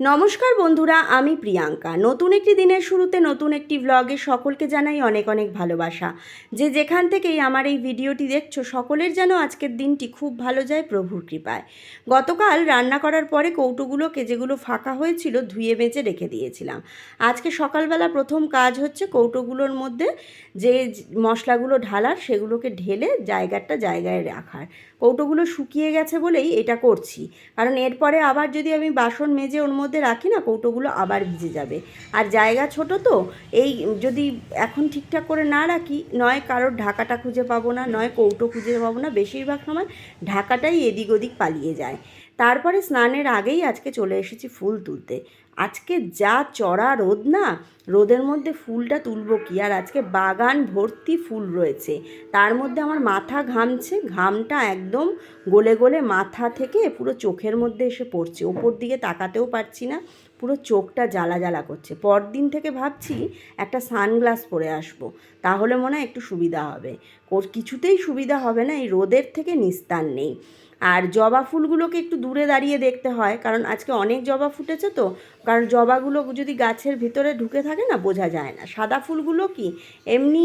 নমস্কার বন্ধুরা, আমি প্রিয়াঙ্কা। নতুন একটি দিনের শুরুতে নতুন একটি ভ্লগে সকলকে জানাই অনেক অনেক ভালোবাসা। যে যেখান থেকেই আমার এই ভিডিওটি দেখছ, সকলের যেন আজকের দিনটি খুব ভালো যায় প্রভুর কৃপায়। গতকাল রান্না করার পরে কৌটোগুলোকে যেগুলো ফাঁকা হয়েছিল ধুয়ে বেঁচে রেখে দিয়েছিলাম। আজকে সকালবেলা প্রথম কাজ হচ্ছে কৌটোগুলোর মধ্যে যে মশলাগুলো ঢালার সেগুলোকে ঢেলে জায়গাটা জায়গায় রাখার। কৌটোগুলো শুকিয়ে গেছে বলেই এটা করছি। কারণ এরপরে আবার যদি আমি বাসন মেজে ওর মধ্যে রাখি না, কৌটোগুলো আবার ভিজে যাবে। আর জায়গা ছোট তো, এই যদি এখন ঠিকঠাক করে না রাখি, নয় কারোর ঢাকাটা খুঁজে পাবো না, নয় কৌটো খুঁজে পাবো না, বেশিরভাগ সময় ঢাকাটাই এদিক ওদিক পালিয়ে যায়। তারপরে স্নানের আগেই আজকে চলে এসেছি ফুল তুলতে। আজকে যা চড়া রোদ না, রোদের মধ্যে ফুলটা তুলবো কি? আর আজকে বাগান ভর্তি ফুল রয়েছে। তার মধ্যে আমার মাথা ঘামছে, ঘামটা একদম গলে গলে মাথা থেকে পুরো চোখের মধ্যে এসে পড়ছে। ওপর দিকে তাকাতেও পারছি না। পুরো চোখটা জ্বালা জ্বালা করছে। পরদিন থেকে ভাবছি একটা সানগ্লাস পরে আসব, তাহলে মনে হয় একটু সুবিধা হবে। ওর কিছুতেই সুবিধা হবে না, এই রোদের থেকে নিস্তার নেই। আর জবা ফুলগুলোকে একটু দূরে দাঁড়িয়ে দেখতে হয়, কারণ আজকে অনেক জবা ফুটেছে তো, কারণ জবাগুলো যদি গাছের ভিতরে ঢুকে থাকে না, বোঝা যায় না। সাদা ফুলগুলো কি, এমনি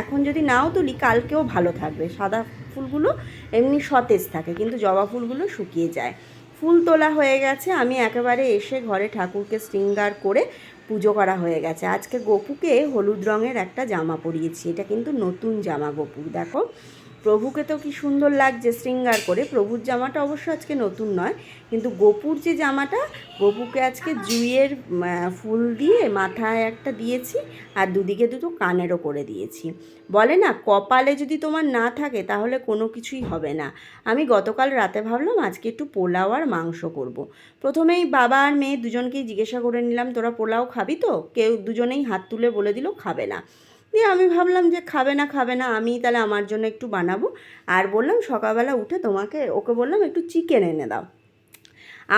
এখন যদি নাও তুলি, কালকেও ভালো থাকবে। সাদা ফুলগুলো এমনি সতেজ থাকে, কিন্তু জবা ফুলগুলো শুকিয়ে যায়। ফুল তোলা হয়ে গেছে। আমি একেবারে এসে ঘরে ঠাকুরকে শৃঙ্গার করে পুজো করা হয়ে গেছে। আজকে গপুকে হলুদ রঙের একটা জামা পরিয়েছি। এটা কিন্তু নতুন জামা গপু দেখো। প্রভুকে তো কি সুন্দর লাগছে শৃঙ্গার করে। প্রভুর জামাটা অবশ্য আজকে নতুন নয়, কিন্তু গোপুর যে জামাটা গোপুকে আজকে জুইয়ের ফুল দিয়ে মাথায় একটা দিয়েছি আর দুদিকে দুটো কানেরও করে দিয়েছি। বলে না, কপালে যদি তোমার না থাকে তাহলে কোনো কিছুই হবে না। আমি গতকাল রাতে ভাবলাম আজকে একটু পোলাও আর মাংস করব। প্রথমেই বাবা আর মেয়ে দুজনকেই জিজ্ঞাসা করে নিলাম, তোরা পোলাও খাবি তো? কেউ দুজনেই হাত তুলে বলে দিল, খাবে না। দিয়ে আমি ভাবলাম যে খাবে না খাবে না আমি তাহলে আমার জন্য একটু বানাবো। আর বললাম সকালবেলা উঠে তোমাকে, ওকে বললাম একটু চিকেন এনে দাও।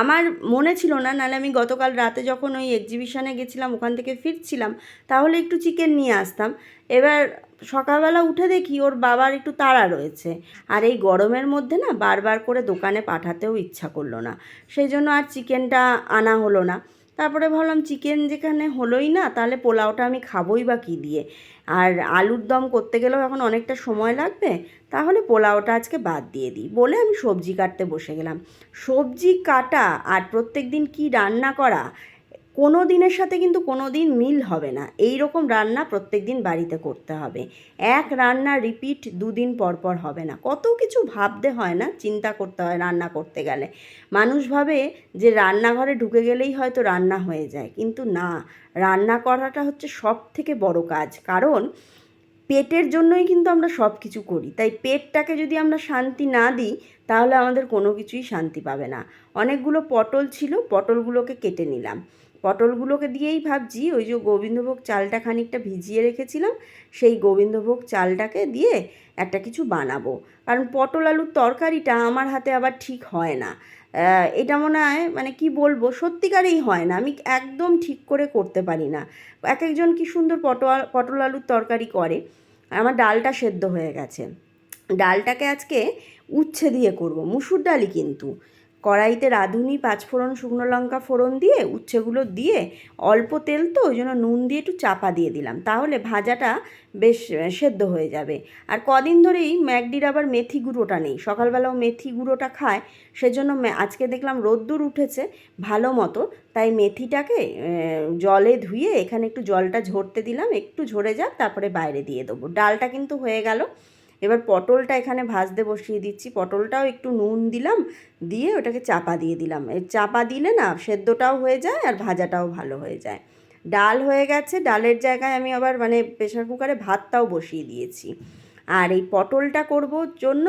আমার মনে ছিল না, নাহলে আমি গতকাল রাতে যখন ওই এক্সিবিশানে গেছিলাম, ওখান থেকে ফিরছিলাম, তাহলে একটু চিকেন নিয়ে আসতাম। এবার সকালবেলা উঠে দেখি ওর বাবার একটু তাড়া রয়েছে। আর এই গরমের মধ্যে না, বারবার করে দোকানে পাঠাতেও ইচ্ছা করল না। সেই জন্য আর চিকেনটা আনা হলো না। তারপরে ভাবলাম, চিকেন যেখানে হলোই না, তাহলে পোলাওটা আমি খাবোই বা কী দিয়ে? আর আলুর দম করতে গেলেও এখন অনেকটা সময় লাগবে, তাহলে পোলাওটা আজকে বাদ দিয়ে দিই। বলে আমি সবজি কাটতে বসে গেলাম। সবজি কাটা আর প্রত্যেক দিন কী রান্না করা কোনো দিনের সাথে কিন্তু কোনো দিন মিল হবে না। এই রকম রান্না প্রত্যেক দিন বাড়িতে করতে হবে। এক রান্না রিপিট দুদিন পর পর হবে না। কত কিছু ভাবতে হয় না, চিন্তা করতে হয় রান্না করতে গেলে। মানুষ ভাবে যে রান্নাঘরে ঢুকে গেলেই হয়তো রান্না হয়ে যায়। কিন্তু না, রান্না করাটা হচ্ছে সব থেকে বড় কাজ। কারণ পেটের জন্যই কিন্তু আমরা সব কিছু করি। তাই পেটটাকে যদি আমরা শান্তি না দিই, তাহলে আমাদের কোনো কিছুই শান্তি পাবে না। অনেকগুলো পটল ছিল, পটলগুলোকে কেটে নিলাম। পটলগুলোকে দিয়েই ভাবছি, ওই যে গোবিন্দভোগ চালটা খানিকটা ভিজিয়ে রেখেছিলাম, সেই গোবিন্দভোগ চালটাকে দিয়ে একটা কিছু বানাবো। কারণ পটল আলুর তরকারিটা আমার হাতে আবার ঠিক হয় না। এটা মনে হয় মানে কি বলব, সত্যিকারেই হয় না। আমি একদম ঠিক করে করতে পারি না। এক একজন কি সুন্দর পটল পটল আলুর তরকারি করে, আমার ডালটা সেদ্ধ হয়ে গেছে। ডালটাকে আজকে উচ্ছে দিয়ে করব, মুসুর ডালই কিন্তু। কড়াইতে রাঁধুনি, পাঁচফোড়ন, শুকনো লঙ্কা ফোড়ন দিয়ে, উচ্ছেগুলো দিয়ে অল্প তেল তো, ওই জন্য নুন দিয়ে একটু চাপা দিয়ে দিলাম। তাহলে ভাজাটা বেশ সেদ্ধ হয়ে যাবে। আর কদিন ধরেই ম্যাকডির আবার মেথি গুঁড়োটা নেই। সকালবেলাও মেথি গুঁড়োটা খায়, সেজন্য আজকে দেখলাম রোদ্দুর উঠেছে ভালো মতো, তাই মেথিটাকে জলে ধুয়ে এখানে একটু জলটা ঝরতে দিলাম, একটু ঝরে যাক, তারপরে বাইরে দিয়ে দেবো। ডালটা কিন্তু হয়ে গেল। এবার পটলটা এখানে ভাজতে বসিয়ে দিচ্ছি। পটলটাও একটু নুন দিলাম, দিয়ে ওটাকে চাপা দিয়ে দিলাম। চাপা দিলে না সেদ্ধটাও হয়ে যায় আর ভাজাটাও ভালো হয়ে যায়। ডাল হয়ে গেছে, ডালের জায়গায় আমি আবার মানে প্রেশার কুকারে ভাতটাও বসিয়ে দিয়েছি। আর এই পটলটা করব জন্য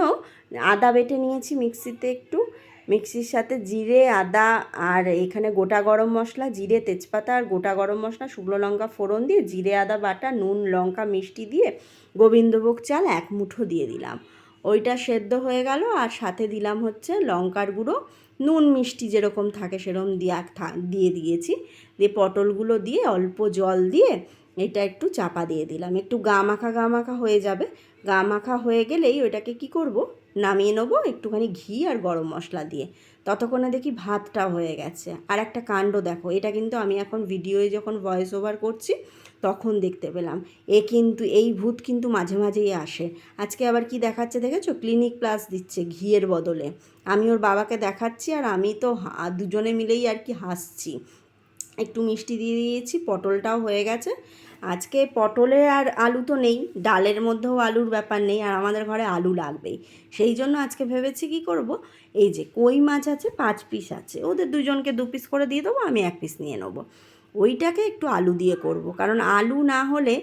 আদা বেটে নিয়েছি মিক্সিতে একটু। মিক্সির সাথে জিরে, আদা আর এখানে গোটা গরম মশলা, জিরে, তেজপাতা আর গোটা গরম মশলা, শুকনো লঙ্কা ফোড়ন দিয়ে, জিরে, আদা, বাটা, নুন, লঙ্কা, মিষ্টি দিয়ে গোবিন্দভোগ চাল এক মুঠো দিয়ে দিলাম। ওইটা সেদ্ধ হয়ে গেল আর সাথে দিলাম হচ্ছে লঙ্কার গুঁড়ো। নুন, মিষ্টি যেরকম থাকে সেরকম দিয়ে দিয়ে দিয়েছি। দিয়ে পটলগুলো দিয়ে অল্প জল দিয়ে এটা একটু চাপা দিয়ে দিলাম। একটু গা মাখা গা মাখা হয়ে যাবে। গা মাখা হয়ে গেলেই ওইটাকে কি করব? নামিয়ে নেব একটুখানি ঘি আর গরম মশলা দিয়ে। ততক্ষণে দেখি ভাতটা হয়ে গেছে। আর একটা কাণ্ড দেখো, এটা কিন্তু আমি এখন ভিডিওয়ে যখন ভয়েস ওভার করছি, তখন দেখতে পেলাম। এ কিন্তু, এই ভূত কিন্তু মাঝে মাঝেই আসে। আজকে আবার কি দেখাচ্ছে দেখেছ? ক্লিনিক প্লাস দিচ্ছে ঘিয়ের বদলে। আমি ওর বাবাকে দেখাচ্ছি আর আমি তো দুজনে মিলেই আর কি হাসছি। একটু মিষ্টি দিয়ে দিয়েছি, পটলটাও হয়ে গেছে। আজকে পটলে আর আলু তো নেই, ডালের মধ্যেও আলুর ব্যাপার নেই, আর আমাদের ঘরে আলু লাগবেই। সেই জন্য আজকে ভেবেছি কি করব? এই যে কই মাছ আছে, পাঁচ পিস আছে, ওদের দুজনকে দু পিস করে দিয়ে দেবো, আমি এক পিস নিয়ে নেব। ওইটাকে একটু আলু দিয়ে করব, কারণ আলু না হলে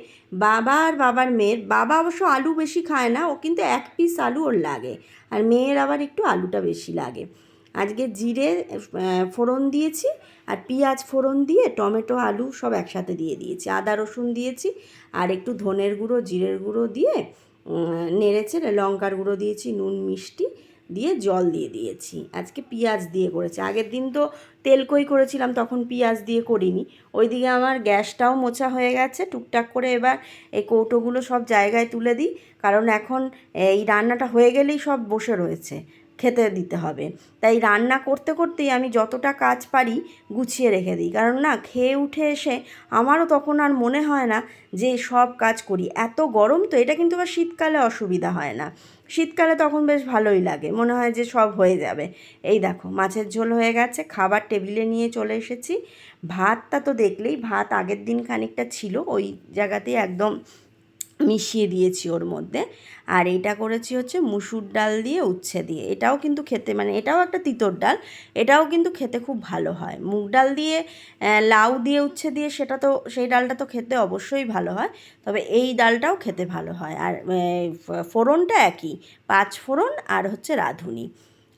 বাবা আর বাবার মেয়ের, বাবা অবশ্য আলু বেশি খায় না, ও কিন্তু এক পিস আলু ওর লাগে, আর মেয়ের আবার একটু আলুটা বেশি লাগে। আজকে জিরে ফোড়ন দিয়েছি আর পেঁয়াজ ফোড়ন দিয়ে টমেটো, আলু সব একসাথে দিয়ে দিয়েছি। আদা, রসুন দিয়েছি আর একটু ধনের গুঁড়ো, জিরের গুঁড়ো দিয়ে নেড়েছে লঙ্কার গুঁড়ো দিয়েছি, নুন, মিষ্টি দিয়ে জল দিয়ে দিয়েছি। আজকে পেঁয়াজ দিয়ে করেছি। আগের দিন তো তেল কই করেছিলাম, তখন পেঁয়াজ দিয়ে করিনি। ওইদিকে আমার গ্যাসটাও মোছা হয়ে গেছে। টুকটাক করে এবার এই কৌটোগুলো সব জায়গায় তুলে দিই। কারণ এখন এই রান্নাটা হয়ে গেলেই সব বসে রয়েছে। খেতে দিতে হবে। তাই রান্না করতে করতেই আমি যতটা কাজ পারি গুছিয়ে রেখে দিই। কারণ না, খেয়ে উঠে এসে আমারও তখন আর মনে হয় না যে সব কাজ করি। এত গরম তো, এটা কিন্তু আবার শীতকালে অসুবিধা হয় না। শীতকালে তখন বেশ ভালোই লাগে। মনে হয় যে সব হয়ে যাবে। এই দেখো, মাছের ঝোল হয়ে গেছে, খাবার টেবিলে নিয়ে চলে এসেছি। ভাতটা তো দেখলেই, ভাত আগের দিন খানিকটা ছিল, ওই জায়গাতেই একদম মিশিয়ে দিয়েছি ওর মধ্যে। আর এটা করেছি হচ্ছে মুসুর ডাল দিয়ে উচ্ছে দিয়ে। এটাও কিন্তু খেতে মানে এটাও একটা তিতর ডাল। এটাও কিন্তু খেতে খুব ভালো হয়। মুগ ডাল দিয়ে লাউ দিয়ে উচ্ছে দিয়ে সেটা তো, সেই ডালটা তো খেতে অবশ্যই ভালো হয়। তবে এই ডালটাও খেতে ভালো হয়। আর ফোড়নটা একই। পাঁচ ফোড়ন আর হচ্ছে রাঁধুনি।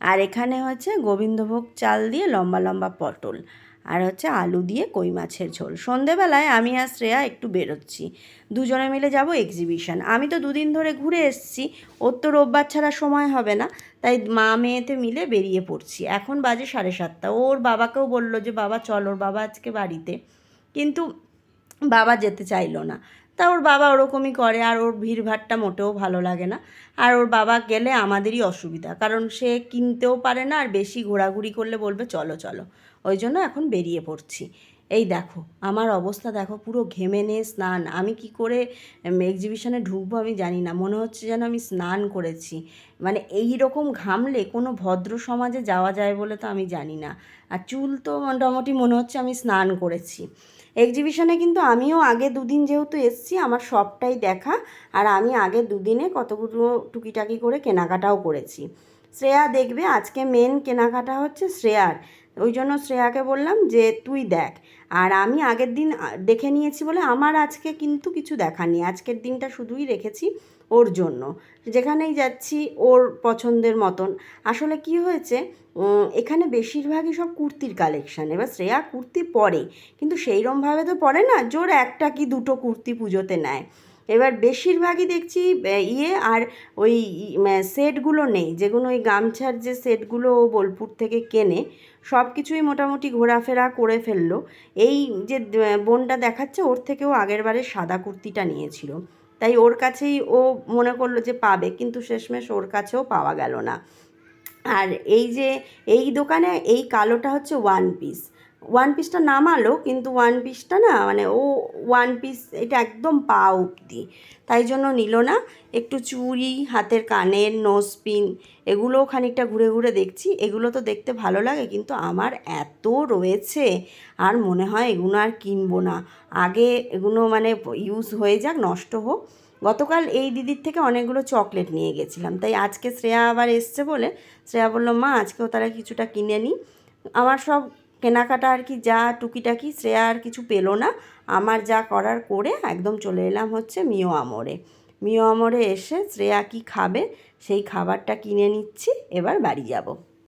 আর এখানে হচ্ছে গোবিন্দভোগ চাল দিয়ে লম্বা লম্বা পটল। আর হচ্ছে আলু দিয়ে কই মাছের ঝোল। সন্ধেবেলায় আমি আর শ্রেয়া একটু বেরোচ্ছি। দুজনে মিলে যাব এক্সিবিশন আমি তো দুদিন ধরে ঘুরে এসেছি, ওর তো রোববার ছাড়া সময় হবে না, তাই মা মেয়েতে মিলে বেরিয়ে পড়ছি। এখন বাজে সাড়ে সাতটা। ওর বাবাকেও বলল যে, বাবা, চল, ওর বাবা আজকে বাড়িতে। কিন্তু বাবা যেতে চাইলো না। তা ওর বাবা ওরকমই করে, আর ওর ভিড়ভাট্টা মোটেও ভালো লাগে না। আর ওর বাবা গেলে আমাদেরই অসুবিধা। কারণ সে কিনতেও পারে না, আর বেশি ঘোরাঘুরি করলে বলবে, চলো চলো। ওই জন্য এখন বেরিয়ে পড়ছি। এই দেখো, আমার অবস্থা দেখো, পুরো ঘেমে নিয়ে স্নান। আমি কি করে এক্সিবিশনে ঢুকবো আমি জানি না। মনে হচ্ছে যেন আমি স্নান করেছি। মানে এই রকম ঘামলে কোনো ভদ্র সমাজে যাওয়া যায় বলে তো আমি জানি না। আর চুল তো মোটামুটি মনে হচ্ছে আমি স্নান করেছি। এক্সিবিশনে কিন্তু আমিও আগে দুদিন যেহেতু এসছি, আমার সবটাই দেখা। আর আমি আগে দুদিনে কতগুলো টুকিটাকি করে কেনাকাটাও করেছি। শ্রেয়া দেখবে, আজকে মেন কেনাকাটা হচ্ছে শ্রেয়ার। ওই জন্য শ্রেয়াকে বললাম যে, তুই দেখ। আর আমি আগের দিন দেখে নিয়েছি বলে আমার আজকে কিন্তু কিছু দেখার নেই। আজকের দিনটা শুধুই রেখেছি ওর জন্য। যেখানেই যাচ্ছি, ওর পছন্দের মতন। আসলে কি হয়েছে এখানে বেশিরভাগই সব কুর্তির কালেকশান এবার শ্রেয়া কুর্তি পরে, কিন্তু সেইরমভাবে তো পরে না, জোর একটা কি দুটো কুর্তি পুজোতে নেয়। এবার বেশিরভাগই দেখছি ইয়ে আর ওই সেটগুলো নেই। যেগুলো ওই গামছার যে সেটগুলো ও বোলপুর থেকে কেনে, সব কিছুই মোটামুটি ঘোরাফেরা করে ফেলল। এই যে বোনটা দেখাচ্ছে, ওর থেকেও আগের বারে সাদা কুর্তিটা নিয়েছিল। তাই ওর কাছেই ও মনে করল যে পাবে, কিন্তু শেষমেশ ওর কাছেও পাওয়া গেল না। আর এই যে, এই দোকানে এই কালোটা হচ্ছে ওয়ান পিস। ওয়ান পিসটা নামালো, কিন্তু ওয়ান পিসটা না মানে ও ওয়ান পিস এটা একদম পা অবধি তাই জন্য নিল না। একটু চুড়ি হাতের কানের নোজ পিন এগুলোও খানিকটা ঘুরে ঘুরে দেখছি। এগুলো তো দেখতে ভালো লাগে, কিন্তু আমার এত রয়েছে। আর মনে হয় এগুলো আর কিনবো না। আগে এগুলো মানে ইউজ হয়ে যাক, নষ্ট হোক। গতকাল এই দিদির থেকে অনেকগুলো চকলেট নিয়ে গেছিলাম। তাই আজকে শ্রেয়া আবার এসছে বলে, শ্রেয়া বলল, মা, আজকেও তারা কিছুটা কিনে নিই আমার সব কেনাকাটা আর কি, যা টুকিটাকি শ্রেয়া আর কিছু পেল না, আমার যা করার করে একদম চলে এলাম হচ্ছে মিও আমরে। মিও আমরে এসে শ্রেয়া কি খাবে, সেই খাবারটা কিনে নিচ্ছি, এবার বাড়ি যাব।